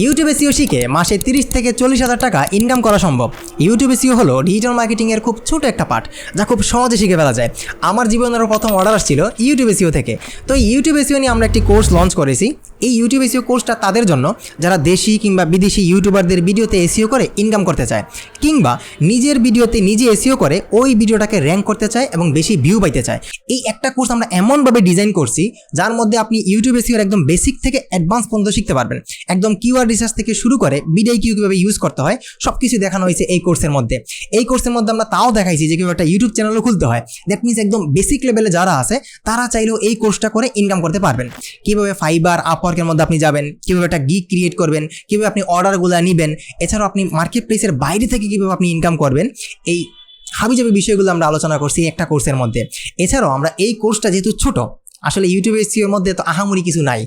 ইউটিউবে শিখে মাসে তিরিশ থেকে চল্লিশ হাজার টাকা ইনকাম করা সম্ভব। ইউটিউবে সিও হলো ডিজিটাল মার্কেটিংয়ের খুব ছোট একটা পার্ট যা খুব সহজে শিখে ফেলা যায়। আমার জীবনের প্রথম অর্ডার আসছিল ইউটিউবে সিও থেকে। তো ইউটিউবে সিও নিয়ে আমরা একটি কোর্স লঞ্চ করেছি। এই ইউটিউব এসিও কোর্সটা তাদের জন্য, যারা দেশি কিংবা বিদেশি ইউটিউবারদের ভিডিওতে এসিও করে ইনকাম করতে চায়, কিংবা নিজের ভিডিওতে নিজে এসিও করে ওই ভিডিওটাকে র্যাঙ্ক করতে চায় এবং বেশি ভিউ পাইতে চায়। এই একটা কোর্স আমরা এমনভাবে ডিজাইন করছি, যার মধ্যে আপনি ইউটিউব এসিওর একদম বেসিক থেকে অ্যাডভান্স পর্যন্ত শিখতে পারবেন। একদম কিউআর রিসার্চ থেকে শুরু করে বিডাই কিউ কীভাবে ইউজ করতে হয় সব কিছু দেখানো হয়েছে এই কোর্সের মধ্যে। এই কোর্সের মধ্যে আমরা তাও দেখাইছি যে কীভাবে একটা ইউটিউব চ্যানেলও খুলতে হয়। দ্যাট মিনস একদম বেসিক লেভেলে যারা আছে, তারা চাইলেও এই কোর্সটা করে ইনকাম করতে পারবেন। কীভাবে ফাইবার আপওয়ার্কের মধ্যে আপনি যাবেন, কীভাবে একটা গিগ ক্রিয়েট করবেন, কীভাবে আপনি অর্ডারগুলো নেবেন, এছাড়াও আপনি মার্কেট প্লেসের বাইরে থেকে কীভাবে আপনি ইনকাম করবেন, এই হাবিজাবি বিষয়গুলো আমরা আলোচনা করছি একটা কোর্সের মধ্যে। এছাড়াও আমরা এই কোর্সটা যেহেতু ছোট আসলে ইউটিউব এসিওর মধ্যে তো আহামরি কিছু নাই।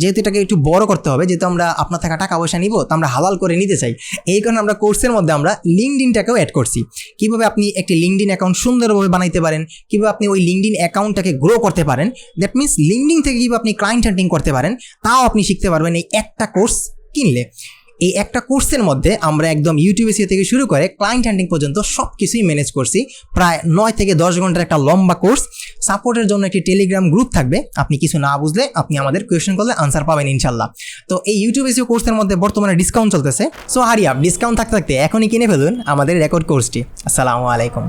যেহেতু এটাকে একটু বড় করতে হবে, যেহেতু আমরা আপনার থেকে টাকা পয়সা নিব, তো আমরা হালাল করে নিতে চাই। এই কারণে আমরা কোর্সের মধ্যে আমরা লিঙ্কডিনটাকেও অ্যাড করছি। কীভাবে আপনি একটি লিঙ্কডিন অ্যাকাউন্ট সুন্দরভাবে বানাইতে পারেন, কীভাবে আপনি ওই লিঙ্কডিন অ্যাকাউন্টটাকে গ্রো করতে পারেন দ্যাট মিনস লিঙ্কডিন থেকে কীভাবে আপনি ক্লায়েন্ট হান্টিং করতে পারেন, তাও আপনি শিখতে পারবেন এই একটা কোর্স কিনলে। এই একটা কোর্সের মধ্যে আমরা একদম ইউটিউব এসিও থেকে শুরু করে ক্লায়েন্ট হ্যান্ডিং পর্যন্ত সব কিছুই ম্যানেজ করছি। প্রায় নয় থেকে দশ ঘণ্টার একটা লম্বা কোর্স। সাপোর্টের জন্য একটি টেলিগ্রাম গ্রুপ থাকবে। আপনি কিছু না বুঝলে আপনি আমাদের কোয়েশ্চেন করলে আনসার পাবেন ইনশাল্লাহ। তো এই ইউটিউব এসিও কোর্সের মধ্যে বর্তমানে ডিসকাউন্ট চলতেছে। সো হারিয়া ডিসকাউন্ট থাকতে থাকতে এখনই কিনে ফেলুন আমাদের রেকর্ড কোর্সটি আসসালামু আলাইকুম।